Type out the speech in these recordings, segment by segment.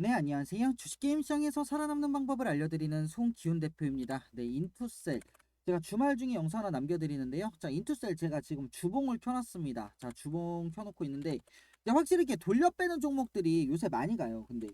네, 안녕하세요. 주식게임 시장에서 살아남는 방법을 알려드리는 송기훈 대표입니다. 네, 인투셀. 제가 주말 중에 영상 하나 남겨드리는데요. 자, 인투셀 제가 지금 주봉을 켜놨습니다. 자, 주봉 켜놓고 있는데, 확실히 이렇게 돌려 빼는 종목들이 요새 많이 가요. 근데,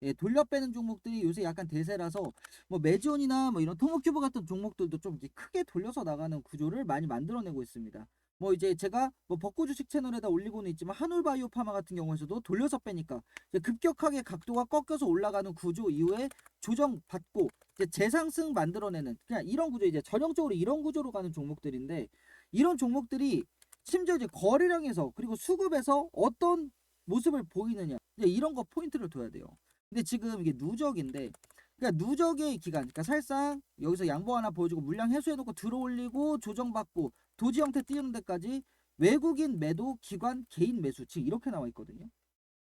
예, 돌려 빼는 종목들이 요새 약간 대세라서, 뭐, 매지온이나 뭐 이런 토모큐브 같은 종목들도 좀 크게 돌려서 나가는 구조를 많이 만들어내고 있습니다. 뭐 이제 제가 뭐 벚꽃 주식 채널에다 올리고는 있지만 한울바이오 파마 같은 경우에서도 돌려서 빼니까 급격하게 각도가 꺾여서 올라가는 구조 이후에 조정받고 이제 재상승 만들어내는 그냥 이런 구조 이제 전형적으로 이런 구조로 가는 종목들인데 이런 종목들이 심지어 이제 거래량에서 그리고 수급에서 어떤 모습을 보이느냐 이런 거 포인트를 둬야 돼요. 근데 지금 이게 누적인데 그러니까 누적의 기간 그러니까 사실상 여기서 양보 하나 보여주고 물량 해소해놓고 들어올리고 조정받고 도지 형태 띄우는 데까지 외국인 매도 기관 개인 매수 지금 이렇게 나와 있거든요.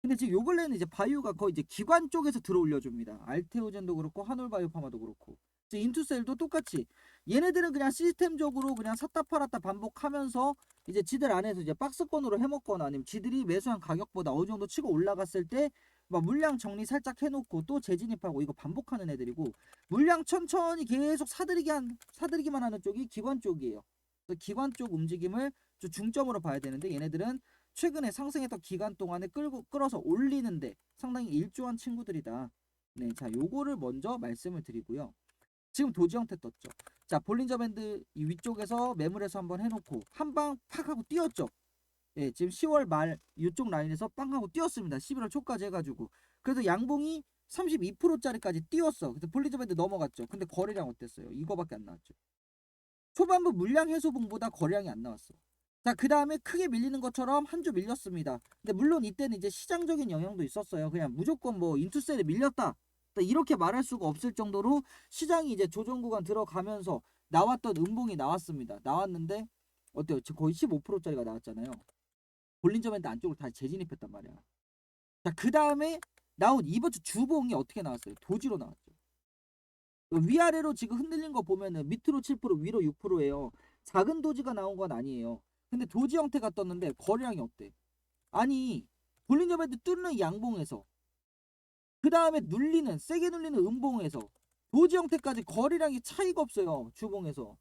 근데 지금 요 근래는 이제 바이오가 거의 이제 기관 쪽에서 들어올려줍니다. 알테오젠도 그렇고 한올바이오파마도 그렇고 인투셀도 똑같이 얘네들은 그냥 시스템적으로 그냥 샀다 팔았다 반복하면서 이제 지들 안에서 이제 박스권으로 해먹거나 아니면 지들이 매수한 가격보다 어느 정도 치고 올라갔을 때 막 물량 정리 살짝 해놓고 또 재진입하고 이거 반복하는 애들이고 물량 천천히 계속 사들이기 한 사들이기만 하는 쪽이 기관 쪽이에요. 그래서 기관 쪽 움직임을 좀 중점으로 봐야 되는데 얘네들은 최근에 상승했던 기간 동안에 끌고 끌어서 올리는데 상당히 일조한 친구들이다. 네, 자 요거를 먼저 말씀을 드리고요. 지금 도지 형태 떴죠. 자 볼린저 밴드 이 위쪽에서 매물에서 한번 해놓고 한 방 팍 하고 뛰었죠. 예, 지금 10월 말 이쪽 라인에서 빵 하고 뛰었습니다. 11월 초까지 해가지고 그래서 양봉이 32%짜리까지 뛰었어. 그래서 볼린저 밴드 넘어갔죠. 근데 거래량 어땠어요? 이거밖에 안 나왔죠. 초반부 물량 해소분보다 거래량이 안 나왔어. 자, 그 다음에 크게 밀리는 것처럼 한 주 밀렸습니다. 근데 물론 이때는 이제 시장적인 영향도 있었어요. 그냥 무조건 뭐 인투셀에 밀렸다. 또 이렇게 말할 수가 없을 정도로 시장이 이제 조정 구간 들어가면서 나왔던 음봉이 나왔습니다. 나왔는데 어때요? 거의 15%짜리가 나왔잖아요. 볼린저 밴드 안쪽으로 다시 재진입했단 말이야. 자, 그 다음에 나온 이번 주 주봉이 어떻게 나왔어요? 도지로 나왔죠. 위아래로 지금 흔들린 거 보면은 밑으로 7% 위로 6%예요. 작은 도지가 나온 건 아니에요. 근데 도지 형태가 떴는데 거래량이 어때? 아니 볼린저 밴드 뚫는 양봉에서 그 다음에 눌리는 세게 눌리는 음봉에서 도지 형태까지 거래량이 차이가 없어요. 주봉에서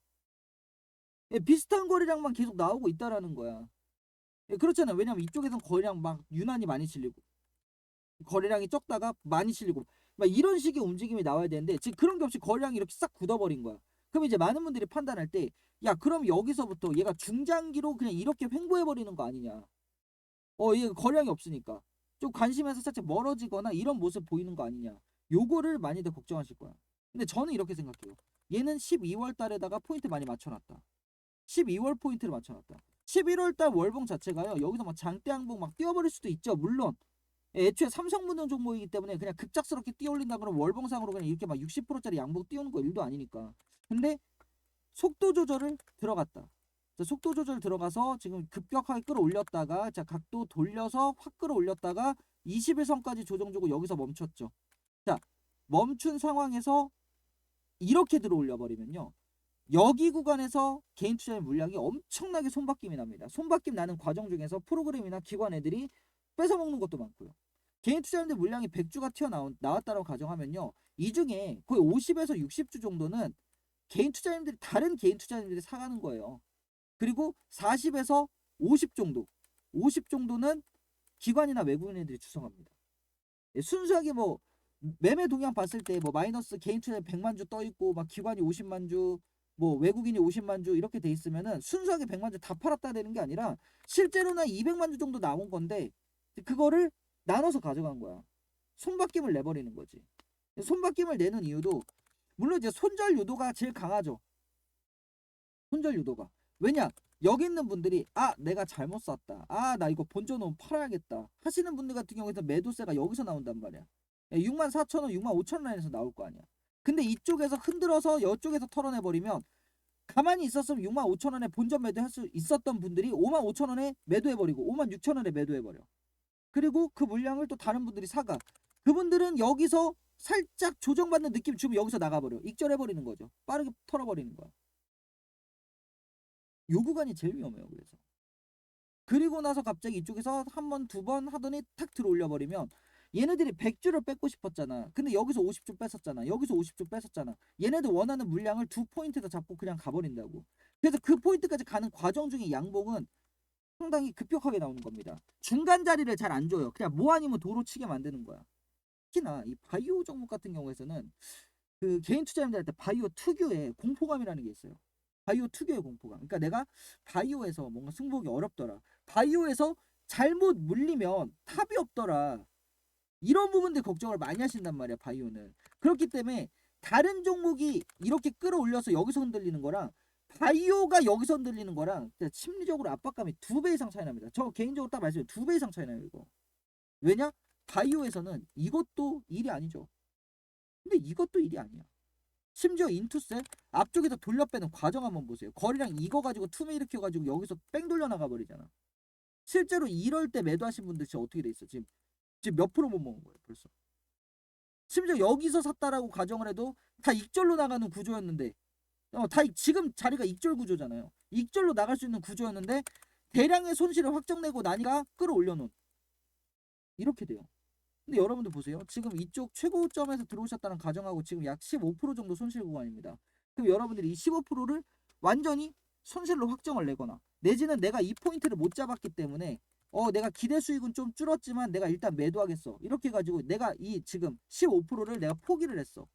예, 비슷한 거래량만 계속 나오고 있다라는 거야. 예, 그렇잖아요. 왜냐면 이쪽에선 거래량 막 유난히 많이 실리고 거래량이 적다가 많이 실리고 막 이런 식의 움직임이 나와야 되는데 지금 그런 게 없이 거래량이 이렇게 싹 굳어버린 거야. 그럼 이제 많은 분들이 판단할 때 야 그럼 여기서부터 얘가 중장기로 그냥 이렇게 횡보해버리는 거 아니냐. 어 얘 거래량이 없으니까 좀 관심에서 살짝 멀어지거나 이런 모습 보이는 거 아니냐. 요거를 많이들 걱정하실 거야. 근데 저는 이렇게 생각해요. 얘는 12월 달에다가 포인트 많이 맞춰놨다. 12월 포인트를 맞춰놨다. 11월 달 월봉 자체가요. 여기서 막 장대항봉 막 뛰어버릴 수도 있죠. 물론 애초에 삼성문명 종목이기 때문에 그냥 급작스럽게 뛰어올린다 그러면 월봉상으로 그냥 이렇게 막 60%짜리 양봉 띄우는 거 일도 아니니까. 근데 속도 조절을 들어갔다. 자, 속도 조절 들어가서 지금 급격하게 끌어올렸다가 자 각도 돌려서 확 끌어올렸다가 21선까지 조정 주고 여기서 멈췄죠. 자 멈춘 상황에서 이렇게 들어올려 버리면요. 여기 구간에서 개인 투자의 물량이 엄청나게 손바뀜이 납니다. 손바뀜 나는 과정 중에서 프로그램이나 기관 애들이 뺏어먹는 것도 많고요. 개인 투자자들 물량이 100주가 튀어나왔다고 가정하면요. 이 중에 거의 50에서 60주 정도는 개인 투자자들이 다른 개인 투자자들이 사가는 거예요. 그리고 40에서 50 정도, 50 정도는 기관이나 외국인들이 추성합니다. 예, 순수하게 뭐 매매 동향 봤을 때 뭐 마이너스 개인 투자 100만 주 떠 있고 막 기관이 50만 주, 뭐 외국인이 50만 주 이렇게 돼 있으면은 순수하게 100만 주 다 팔았다 되는 게 아니라 실제로는 200만 주 정도 나온 건데 그거를 나눠서 가져간 거야. 손바뀜을 내버리는 거지. 손바뀜을 내는 이유도 물론 이제 손절 유도가 제일 강하죠. 손절 유도가. 왜냐? 여기 있는 분들이 아 내가 잘못 샀다. 아 나 이거 본전 놓으면 팔아야겠다. 하시는 분들 같은 경우에는 매도세가 여기서 나온단 말이야. 6만 4천 원, 6만 5천 원에서 나올 거 아니야. 근데 이쪽에서 흔들어서 이쪽에서 털어내 버리면 가만히 있었으면 6만 5천 원에 본전 매도할 수 있었던 분들이 5만 5천 원에 매도해 버리고 5만 6천 원에 매도해 버려. 그리고 그 물량을 또 다른 분들이 사가. 그분들은 여기서 살짝 조정받는 느낌 주면 여기서 나가버려. 익절해버리는 거죠. 빠르게 털어버리는 거야. 요 구간이 제일 위험해요. 그래서. 그리고 나서 갑자기 이쪽에서 한 번, 두 번 하더니 탁 들어올려 버리면 얘네들이 100주를 뺏고 싶었잖아. 근데 여기서 50주 뺏었잖아. 여기서 50주 뺏었잖아. 얘네들 원하는 물량을 두 포인트에서 잡고 그냥 가버린다고. 그래서 그 포인트까지 가는 과정 중에 양봉은 상당히 급격하게 나오는 겁니다. 중간 자리를 잘 안 줘요. 그냥 뭐 아니면 도로 치게 만드는 거야. 특히나 이 바이오 종목 같은 경우에서는 그 개인 투자자들 할때 바이오 특유의 공포감이라는 게 있어요. 바이오 특유의 공포감. 그러니까 내가 바이오에서 뭔가 승부하기 어렵더라. 바이오에서 잘못 물리면 탑이 없더라. 이런 부분들 걱정을 많이 하신단 말이야, 바이오는. 그렇기 때문에 다른 종목이 이렇게 끌어올려서 여기서 흔들리는 거랑 바이오가 여기서 흔들리는 거랑 진짜 심리적으로 압박감이 두 배 이상 차이 납니다. 저 개인적으로 딱 말씀드려요. 두 배 이상 차이 나요, 이거. 왜냐? 바이오에서는 이것도 일이 아니죠. 근데 이것도 일이 아니야. 심지어 인투셀 앞쪽에서 돌려 빼는 과정 한번 보세요. 거리랑 이거 가지고 투매 일으켜 가지고 여기서 뺑 돌려 나가 버리잖아. 실제로 이럴 때 매도하신 분들 지금 어떻게 돼 있어? 지금 지금 몇 프로 못 먹은 거예요, 벌써. 심지어 여기서 샀다라고 가정을 해도 다 익절로 나가는 구조였는데 어, 다 이- 지금 자리가 익절 구조잖아요. 익절로 나갈 수 있는 구조였는데 대량의 손실을 확정내고 나니까 끌어올려 놓은 이렇게 돼요. 근데 여러분들 보세요. 지금 이쪽 최고점에서 들어오셨다는 가정하고 지금 약 15% 정도 손실 구간입니다. 그럼 여러분들이 이 15%를 완전히 손실로 확정을 내거나 내지는 내가 이 포인트를 못 잡았기 때문에 어 내가 기대 수익은 좀 줄었지만 내가 일단 매도하겠어. 이렇게 해 가지고 내가 이 지금 15%를 내가 포기를 했어.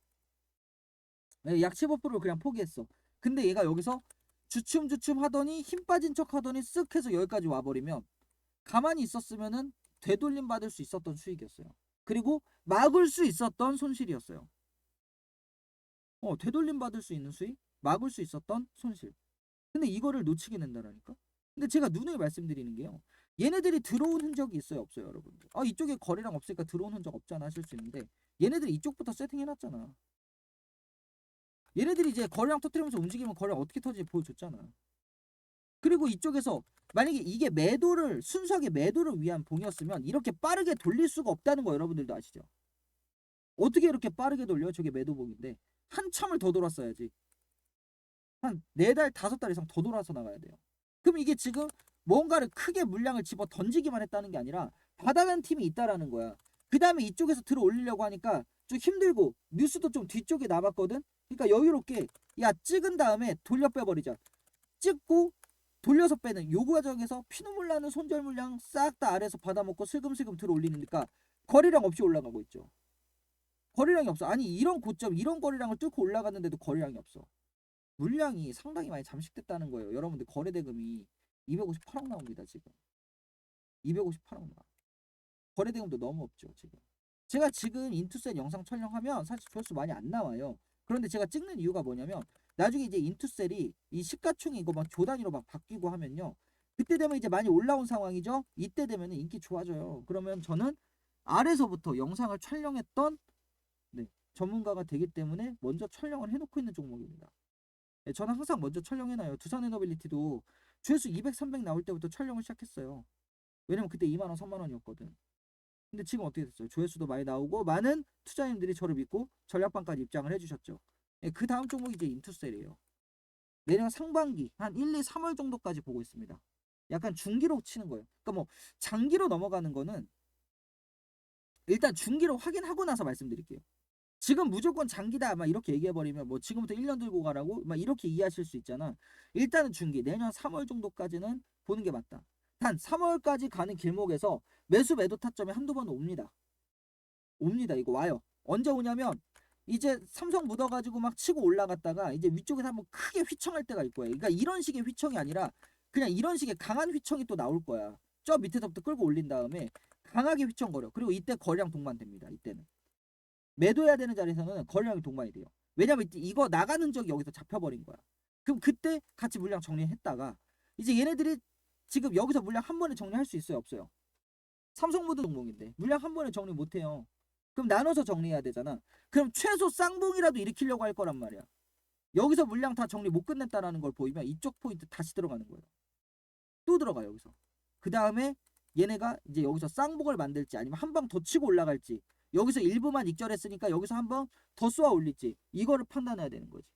네, 약 15%를 그냥 포기했어. 근데 얘가 여기서 주춤주춤 하더니 힘 빠진 척 하더니 쓱 해서 여기까지 와버리면 가만히 있었으면은 되돌림 받을 수 있었던 수익이었어요. 그리고 막을 수 있었던 손실이었어요. 어, 되돌림 받을 수 있는 수익, 막을 수 있었던 손실. 근데 이거를 놓치게 된다라니까. 근데 제가 누누이 말씀드리는 게요. 얘네들이 들어온 흔적이 있어요, 없어요, 여러분들? 아, 이쪽에 거래량 없으니까 들어온 흔적 없잖아 하실 수 있는데 얘네들이 이쪽부터 세팅해놨잖아. 얘네들이 이제 거래량 터트리면서 움직이면 거래량 어떻게 터지지 보여줬잖아. 그리고 이쪽에서 만약에 이게 매도를 순수하게 매도를 위한 봉이었으면 이렇게 빠르게 돌릴 수가 없다는 거 여러분들도 아시죠? 어떻게 이렇게 빠르게 돌려? 저게 매도봉인데 한참을 더 돌았어야지. 한 네 달, 다섯 달 이상 더 돌아서 나가야 돼요. 그럼 이게 지금 뭔가를 크게 물량을 집어 던지기만 했다는 게 아니라 받아간 팀이 있다라는 거야. 그 다음에 이쪽에서 들어 올리려고 하니까 좀 힘들고 뉴스도 좀 뒤쪽에 남았거든. 그러니까 여유롭게 야 찍은 다음에 돌려 빼버리자. 찍고 돌려서 빼는 요 과정에서 피눈물 나는 손절 물량 싹 다 아래에서 받아먹고 슬금슬금 들어 올리니까 거리량 없이 올라가고 있죠. 거리량이 없어. 아니 이런 고점 이런 거리량을 뚫고 올라갔는데도 거리량이 없어. 물량이 상당히 많이 잠식됐다는 거예요. 여러분들 거래 대금이 258억 나옵니다 지금. 258억 나. 거래 대금도 너무 없죠 지금. 제가 지금 인투셀 영상 촬영하면 사실 조회수 많이 안 나와요. 그런데 제가 찍는 이유가 뭐냐면 나중에 이제 인투셀이 이 시가총이 이거 막 조단위로 막 바뀌고 하면요. 그때 되면 이제 많이 올라온 상황이죠. 이때 되면 인기 좋아져요. 그러면 저는 아래서부터 영상을 촬영했던 네, 전문가가 되기 때문에 먼저 촬영을 해놓고 있는 종목입니다. 네, 저는 항상 먼저 촬영해놔요. 두산에너빌리티도 조회수 200, 300 나올 때부터 촬영을 시작했어요. 왜냐면 그때 2만 원, 3만 원이었거든. 근데 지금 어떻게 됐어요? 조회수도 많이 나오고 많은 투자인들이 저를 믿고 전략방까지 입장을 해주셨죠. 예, 그 다음 종목이 이제 인투셀이에요. 내년 상반기 한 1, 2, 3월 정도까지 보고 있습니다. 약간 중기로 치는 거예요. 그러니까 뭐 장기로 넘어가는 거는 일단 중기로 확인하고 나서 말씀드릴게요. 지금 무조건 장기다 막 이렇게 얘기해 버리면 뭐 지금부터 1년 들고 가라고 막 이렇게 이해하실 수 있잖아. 일단은 중기 내년 3월 정도까지는 보는 게 맞다. 단 3월까지 가는 길목에서 매수 매도 타점이 한두 번 옵니다. 옵니다. 이거 와요. 언제 오냐면 이제 삼성 묻어가지고 막 치고 올라갔다가 이제 위쪽에서 한번 크게 휘청할 때가 있을 거예요. 그러니까 이런 식의 휘청이 아니라 그냥 이런 식의 강한 휘청이 또 나올 거야. 저 밑에서부터 끌고 올린 다음에 강하게 휘청거려. 그리고 이때 거래량 동반됩니다. 이때는. 매도해야 되는 자리에서는 거래량이 동반이 돼요. 왜냐면 이거 나가는 적이 여기서 잡혀버린 거야. 그럼 그때 같이 물량 정리했다가 이제 얘네들이 지금 여기서 물량 한 번에 정리할 수 있어요? 없어요? 삼성무드 종목인데 물량 한 번에 정리 못해요. 그럼 나눠서 정리해야 되잖아. 그럼 최소 쌍봉이라도 일으키려고 할 거란 말이야. 여기서 물량 다 정리 못 끝냈다라는 걸 보이면 이쪽 포인트 다시 들어가는 거예요. 또 들어가 여기서. 그 다음에 얘네가 이제 여기서 쌍봉을 만들지 아니면 한 방 더 치고 올라갈지 여기서 일부만 익절했으니까 여기서 한번 더 쏘아 올릴지 이거를 판단해야 되는 거지.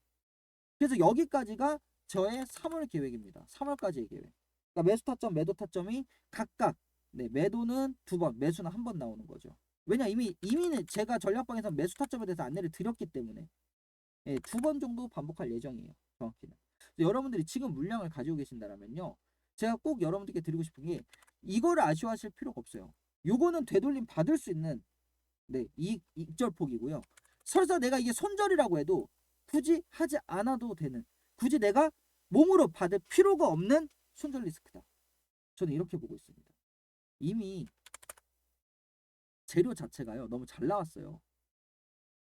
그래서 여기까지가 저의 3월 계획입니다. 3월까지의 계획. 그러니까 매수 타점, 매도 타점이 각각 네, 매도는 두 번, 매수는 한 번 나오는 거죠. 왜냐 이미 이미는 제가 전략방에서 매수 타점에 대해서 안내를 드렸기 때문에 예, 두 번 정도 반복할 예정이에요. 정확히는. 여러분들이 지금 물량을 가지고 계신다라면요. 제가 꼭 여러분들께 드리고 싶은 게 이거를 아쉬워하실 필요가 없어요. 요거는 되돌림 받을 수 있는 네, 이 익절폭이고요. 설사 내가 이게 손절이라고 해도 굳이 하지 않아도 되는 굳이 내가 몸으로 받을 필요가 없는 손절 리스크다. 저는 이렇게 보고 있습니다. 이미 재료 자체가요 너무 잘 나왔어요.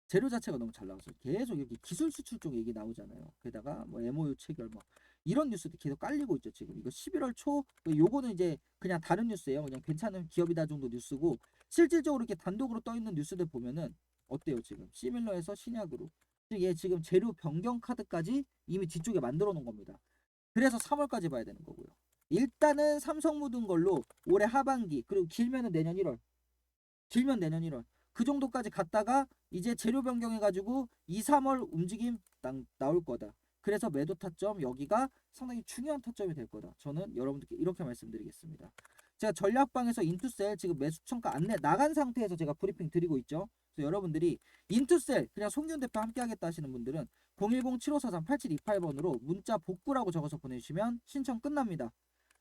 재료 자체가 너무 잘 나왔어요. 계속 여기 기술 수출 쪽 얘기 나오잖아요. 게다가 뭐 MOU 체결 뭐 이런 뉴스도 계속 깔리고 있죠 지금. 이거 11월 초 요거는 이제 그냥 다른 뉴스예요. 그냥 괜찮은 기업이다 정도 뉴스고 실질적으로 이렇게 단독으로 떠 있는 뉴스들 보면은 어때요 지금 시밀러에서 신약으로 얘 지금 재료 변경 카드까지 이미 뒤쪽에 만들어 놓은 겁니다. 그래서 3월까지 봐야 되는 거고요. 일단은 삼성 묻은 걸로 올해 하반기 그리고 길면은 내년 1월 길면 내년 1월 그 정도까지 갔다가 이제 재료 변경해가지고 2, 3월 움직임 딱 나올 거다. 그래서 매도 타점 여기가 상당히 중요한 타점이 될 거다. 저는 여러분들께 이렇게 말씀드리겠습니다. 제가 전략방에서 인투셀 지금 매수청가 안내 나간 상태에서 제가 브리핑 드리고 있죠. 그래서 여러분들이 인투셀 그냥 송기훈 대표 함께 하겠다 하시는 분들은 010-7543-8728번으로 문자 복구라고 적어서 보내주시면 신청 끝납니다.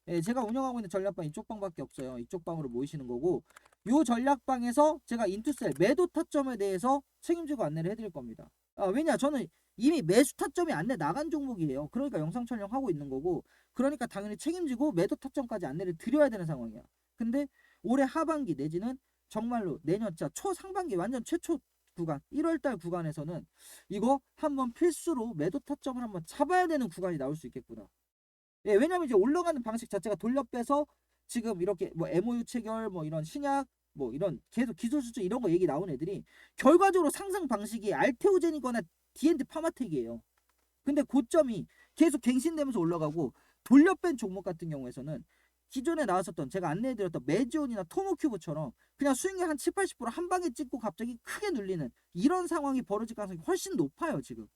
예, 제가 운영하고 있는 전략방 이쪽 방밖에 없어요. 이쪽 방으로 모이시는 거고 요 전략방에서 제가 인투셀 매도 타점에 대해서 책임지고 안내를 해드릴 겁니다. 아, 왜냐 저는 이미 매수 타점이 안내 나간 종목이에요. 그러니까 영상 촬영하고 있는 거고 그러니까 당연히 책임지고 매도 타점까지 안내를 드려야 되는 상황이야. 근데 올해 하반기 내지는 정말로 내년 자 초상반기 완전 최초 구간 1월달 구간에서는 이거 한번 필수로 매도 타점을 한번 잡아야 되는 구간이 나올 수 있겠구나. 예, 왜냐면 이제 올라가는 방식 자체가 돌려 빼서 지금 이렇게 뭐 MOU 체결 뭐 이런 신약 뭐 이런 계속 기술 수출 이런 거 얘기 나온 애들이 결과적으로 상승 방식이 알테오젠이거나 D&D 파마텍이에요. 근데 고점이 계속 갱신되면서 올라가고 돌려 뺀 종목 같은 경우에서는 기존에 나왔었던 제가 안내해드렸던 매지온이나 토모큐브처럼 그냥 수익률 한 7, 80%한 방에 찍고 갑자기 크게 눌리는 이런 상황이 벌어질 가능성이 훨씬 높아요 지금.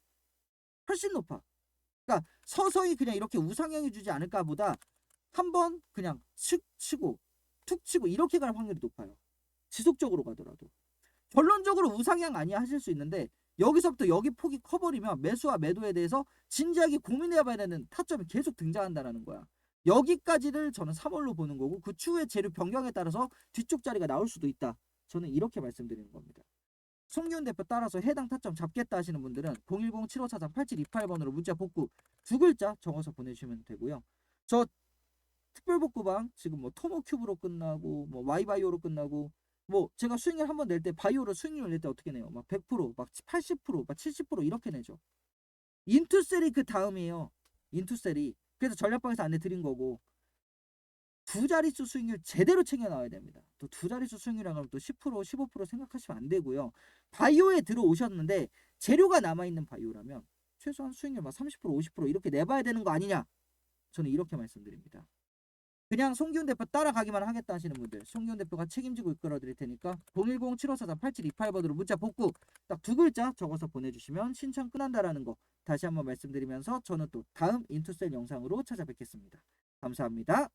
훨씬 높아. 그러니까 서서히 그냥 이렇게 우상향해 주지 않을까 보다 한 번 그냥 칙 치고 툭 치고 이렇게 갈 확률이 높아요. 지속적으로 가더라도. 결론적으로 우상향 아니야 하실 수 있는데 여기서부터 여기 폭이 커버리면 매수와 매도에 대해서 진지하게 고민해 봐야 되는 타점이 계속 등장한다라는 거야. 여기까지를 저는 3월로 보는 거고 그 추후에 재료 변경에 따라서 뒤쪽 자리가 나올 수도 있다. 저는 이렇게 말씀드리는 겁니다. 송기훈 대표 따라서 해당 타점 잡겠다 하시는 분들은 010-7543-8728번으로 문자 복구 두 글자 적어서 보내주시면 되고요. 저 특별 복구방 지금 뭐 토모큐브로 끝나고 뭐 와이바이오로 끝나고 뭐 제가 수익률 한번 낼 때 바이오로 수익률 낼 때 어떻게 내요? 막 100%, 막 80%, 막 70% 이렇게 내죠. 인투셀이 그 다음이에요. 인투셀이. 그래서 전략방에서 안내 드린 거고 두 자릿수 수익률 제대로 챙겨 나와야 됩니다. 또 두 자릿수 수익률이라고 하면 또 10%, 15% 생각하시면 안 되고요. 바이오에 들어오셨는데 재료가 남아 있는 바이오라면 최소한 수익률 막 30%, 50% 이렇게 내봐야 되는 거 아니냐? 저는 이렇게 말씀드립니다. 그냥 송기훈 대표 따라가기만 하겠다 하시는 분들 송기훈 대표가 책임지고 이끌어 드릴 테니까 010-7543-8728번으로 문자 복구 딱 두 글자 적어서 보내주시면 신청 끝난다라는 거 다시 한번 말씀드리면서 저는 또 다음 인투셀 영상으로 찾아뵙겠습니다. 감사합니다.